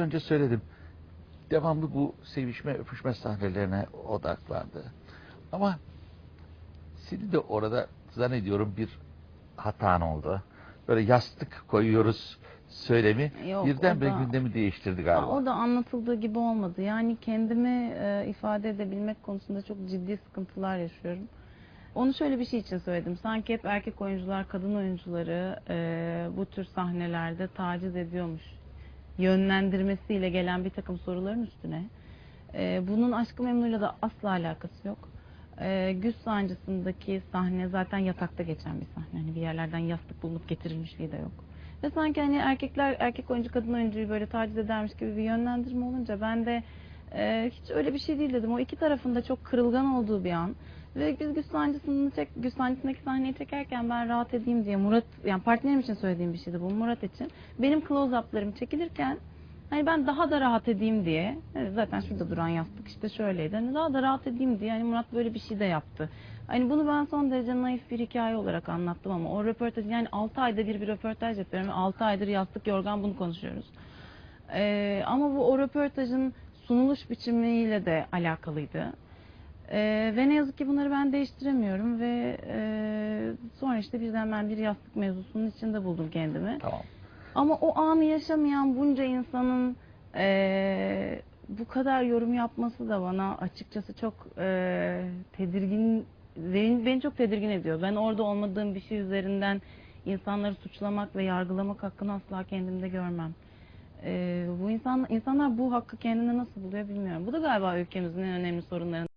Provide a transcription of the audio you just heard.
önce söyledim. Devamlı bu sevişme, öpüşme sahnelerine odaklandı. Ama senin de orada zannediyorum bir hatan oldu. Böyle yastık koyuyoruz söylemi Yok, birdenbire o da- gündemi değiştirdi galiba. O da anlatıldığı gibi olmadı. Yani kendimi e, ifade edebilmek konusunda çok ciddi sıkıntılar yaşıyorum. Onu şöyle bir şey için söyledim. Sanki hep erkek oyuncular, kadın oyuncuları e, bu tür sahnelerde taciz ediyormuş. Yönlendirmesiyle gelen bir takım soruların üstüne. E, bunun Aşkı Memnu'yla da asla alakası yok. E, Güz Sancısı'ndaki sahne zaten yatakta geçen bir sahne. Hani bir yerlerden yastık bulunup getirilmişliği de yok. Ve sanki hani erkekler erkek oyuncu kadın oyuncuyu böyle taciz edermiş gibi bir yönlendirme olunca ben de e, hiç öyle bir şey değil dedim. O iki tarafında çok kırılgan olduğu bir an. Ve biz Güz Sancısı'nı çek, Güz Sancısı'ndaki sahneyi çekerken ben rahat edeyim diye Murat, yani partnerim için söylediğim bir şeydi bu Murat için. Benim close-up'larım çekilirken Hani ben daha da rahat edeyim diye, hani zaten şurada duran yastık işte şöyleydi. Hani daha da rahat edeyim diye hani Murat böyle bir şey de yaptı. Hani bunu ben son derece naif bir hikaye olarak anlattım ama o röportaj yani 6 ayda bir bir röportaj yapıyorum ve 6 aydır yastık yorgan bunu konuşuyoruz. Ee, ama bu o röportajın sunuluş biçimiyle de alakalıydı. Ee, ve ne yazık ki bunları ben değiştiremiyorum ve e, sonra işte birden ben bir yastık mevzusunun içinde buldum kendimi. Tamam. Ama o anı yaşamayan bunca insanın eee, bu kadar yorum yapması da bana açıkçası çok eee, tedirgin, beni, beni çok tedirgin ediyor. Ben orada olmadığım bir şey üzerinden insanları suçlamak ve yargılamak hakkını asla kendimde görmem. Eee, bu insan insanlar bu hakkı kendine nasıl buluyor bilmiyorum. Bu da galiba ülkemizin en önemli sorunlarından.